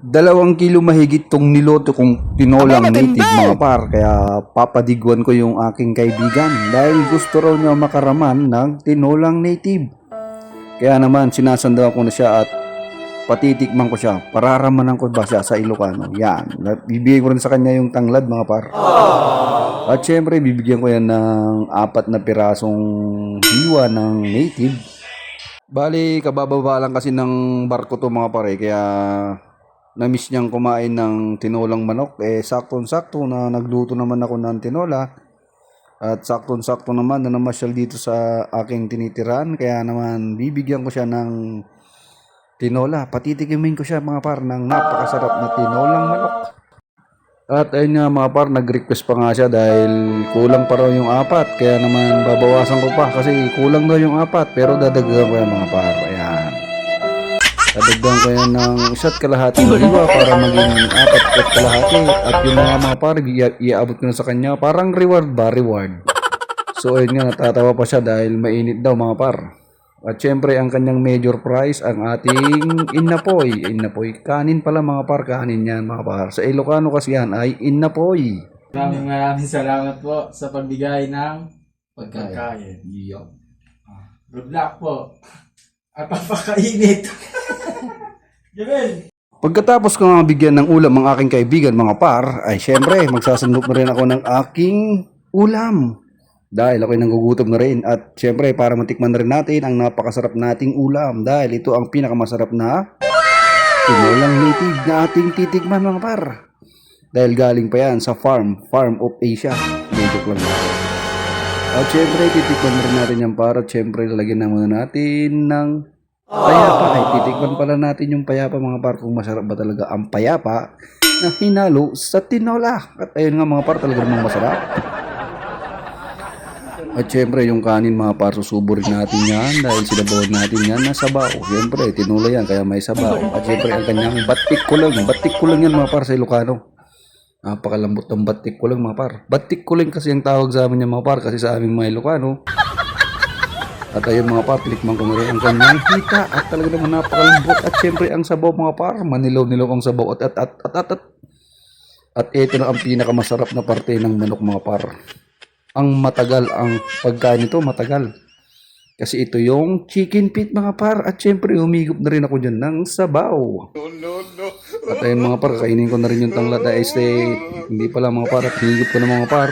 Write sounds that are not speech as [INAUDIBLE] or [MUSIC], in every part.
Dalawang kilo mahigit tong niloto kong tinolang native mga par. Kaya papadigwan ko yung aking kaibigan dahil gusto raw niya makaraman ng tinolang native. Kaya naman sinasanda ko na siya at patitikman ko siya. Pararamanan ko ba siya sa Ilocano. Yan. Bibigyan ko rin sa kanya yung tanglad mga par. At syempre bibigyan ko yan ng apat na pirasong hiwa ng native. Bali, kabababa lang kasi ng barko to mga pare. Kaya na-miss niyang kumain ng tinolang manok. Eh, sakto-sakto na nagluto naman ako ng tinola. At sakto-sakto naman na namasyal dito sa aking tinitiran. Kaya naman bibigyan ko siya ng tinola. Patitikimin ko siya mga par ng napakasarap na tinolang manok. At ayun nga mga par, nag-request pa nga siya dahil kulang pa raw yung apat. Kaya naman babawasan ko pa kasi kulang daw yung apat. Pero dadagdagan ko yan mga par. Ayan. Dadagdagan ko yan ng isa't kalahati na liwa para maging apat at kalahati. At yung mga mga par, i- iabot ko na sa kanya. Parang reward ba? Reward. So ayun nga, natatawa pa siya dahil mainit daw mga par. At syempre, ang kanyang major prize, ang ating inapoy. Inapoy. Kanin pala mga par, kanin yan mga par. Sa Ilocano kasi yan ay inapoy. Maraming maraming salamat po sa pagbigay ng Pagkain. Yup. Good luck po. At [LAUGHS] papakainit. Jebel! Pagkatapos ko nga bigyan ng ulam ang aking kaibigan mga par, ay syempre magsasandok na rin ako ng aking ulam. Dahil ako'y nanggugutom na rin at syempre para matikman na rin natin ang napakasarap nating ulam dahil ito ang pinakamasarap na tinolang native na ating titikman mga par. Dahil galing pa yan sa farm, Farm of Asia. Medyo lang ako. At syempre titikman na rin natin yan para syempre lalagyan na muna natin ng Payapa ay titikman pala natin yung payapa mga par kung masarap ba talaga ang payapa na hinalo sa tinola. At ayun nga mga par talaga namang masarap. At syempre yung kanin mga par susubo rin natin yan dahil sinabawan natin yan na sabaw. Syempre tinola yan kaya may sabaw. At syempre ang kanyang batik ko lang. Batik ko lang yan mga par sa Ilocano. Napakalambot ng batik ko lang mga par. Batik ko lang kasi ang tawag sa amin yan mga par kasi sa aming mga Ilocano. At ayun mga par, tikman ko na rin ang kanyang hita at talaga naman napakalambot. At syempre ang sabaw mga par, manilaw-nilaw ang sabaw at at at at at at. At ito na ang pinakamasarap na parte ng manok mga par. Ang matagal, ang pagkain nito matagal. Kasi ito yung chicken feet mga par at syempre humigop na rin ako dyan ng sabaw. At ayun mga par, kainin ko na rin yung tanglad na este. Hindi pala mga par, at hinigop ko na mga par.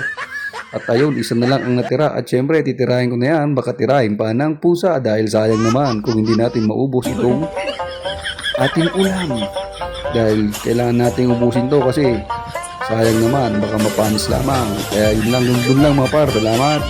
At ayun, isa na lang ang natira. At syempre, titirahin ko na yan. Baka tirahin pa ng pusa dahil sayang naman kung hindi natin maubos itong ating ulam. Dahil kailangan natin ubusin to kasi sayang naman. Baka mapanis lamang. Kaya yun lang, dun lang mga par. Salamat.